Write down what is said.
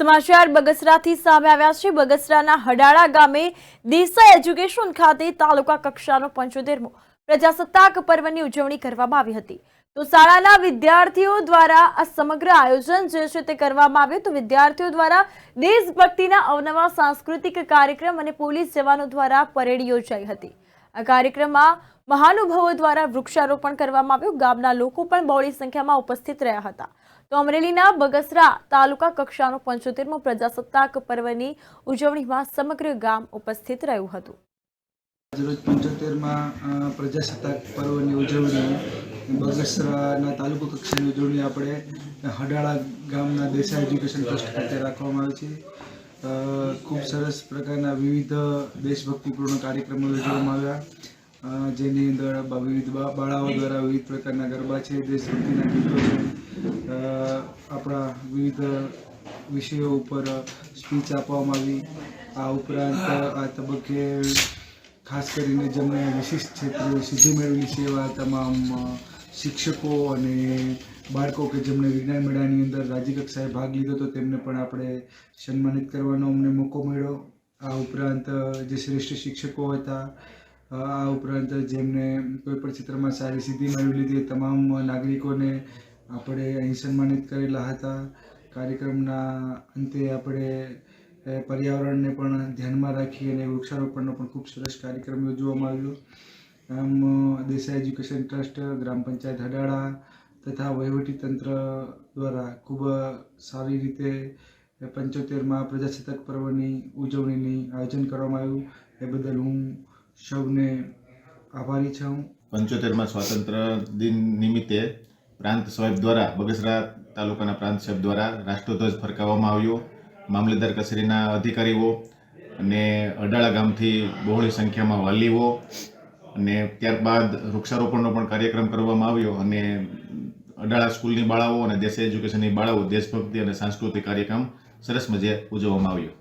સમાચાર બગસરાથી સામે આવ્યા છે. બગસરાના હડાળા ગામે દેસાઈ એજ્યુકેશન ખાતે તાલુકા કક્ષાનો પંચોતેરમો પ્રજાસત્તાક પર્વની ઉજવણી કરવામાં આવી હતી. તો શાળાના વિદ્યાર્થીઓ દ્વારા આ સમગ્ર આયોજન જે છે તે કરવામાં આવ્યું. તો વિદ્યાર્થીઓ દ્વારા દેશભક્તિના અવનવા સાંસ્કૃતિક કાર્યક્રમ અને પોલીસ જવાનો દ્વારા પરેડ યોજાઈ હતી. આ કાર્યક્રમમાં મહાનુભાવો દ્વારા વૃક્ષારોપણ કરવામાં આવ્યું. ગામના લોકો પણ બહોળી સંખ્યામાં ઉપસ્થિત રહ્યા હતા. તો અમરેલીના બગસરા તાલુકા કક્ષાનો પંચોતેરમો પ્રજાસત્તાક પર્વની ઉજવણીમાં સમગ્ર ગામ ઉપસ્થિત રહ્યું હતું. આજરોજ પંચોતેરમાં પ્રજાસત્તાક પર્વની ઉજવણી, બગસરાના તાલુકો કક્ષાની ઉજવણી આપણે હડાળા ગામના દેસાઈ એજ્યુકેશન ટ્રસ્ટ ખાતે રાખવામાં આવે છે. ખૂબ સરસ પ્રકારના વિવિધ દેશભક્તિપૂર્ણ કાર્યક્રમો યોજવામાં આવ્યા. જેની અંદર વિવિધ બાળાઓ દ્વારા વિવિધ પ્રકારના ગરબા છે, દેશભક્તિના ગીતો છે. આપણા વિવિધ વિષયો ઉપર સ્પીચ આપવામાં આવી. આ ઉપરાંત આ તબક્કે ખાસ કરીને જેમણે વિશિષ્ટ ક્ષેત્રે સિદ્ધિ મેળવેલી છે એવા તમામ શિક્ષકો અને બાળકો કે જેમણે વિજ્ઞાન મેળાની અંદર રાજ્ય કક્ષાએ ભાગ લીધો હતો તેમને પણ આપણે સન્માનિત કરવાનો અમને મોકો મળ્યો. આ ઉપરાંત, જે શ્રેષ્ઠ શિક્ષકો હતા, આ ઉપરાંત જેમને કોઈ પણ ક્ષેત્રમાં સારી સિદ્ધિ મેળવી લીધી તમામ નાગરિકોને આપણે અહીં સન્માનિત કરેલા હતા. કાર્યક્રમના અંતે આપણે પર્યાવરણને પણ ધ્યાનમાં રાખી અને વૃક્ષારોપણનો પણ ખૂબ સરસ કાર્યક્રમ યોજવામાં આવ્યો. આમ દેસાઈ એજ્યુકેશન ટ્રસ્ટ, ગ્રામ પંચાયત હડાળા તથા વહીવટી તંત્ર દ્વારા ખૂબ સારી રીતે પંચોતેરમાં પ્રજાસત્તાક પર્વની ઉજવણીની આયોજન કરવામાં આવ્યું. એ બદલ હું સૌને આભારી છું. પંચોતેરમાં સ્વાતંત્ર્ય દિન નિમિત્તે પ્રાંત સાહેબ દ્વારા, બગસરા તાલુકાના પ્રાંત સાહેબ દ્વારા રાષ્ટ્રધ્વજ ફરકાવવામાં આવ્યો. મામલતદાર કચેરીના અધિકારીઓ અને અડાળા ગામથી બહોળી સંખ્યામાં વાલીઓ અને ત્યારબાદ વૃક્ષારોપણનો પણ કાર્યક્રમ કરવામાં આવ્યો અને અડાળા સ્કૂલની બાળાઓ અને દેશ એજ્યુકેશનની બાળાઓ દેશભક્તિ અને સાંસ્કૃતિક કાર્યક્રમ સરસ મજે ઉજવવામાં આવ્યો.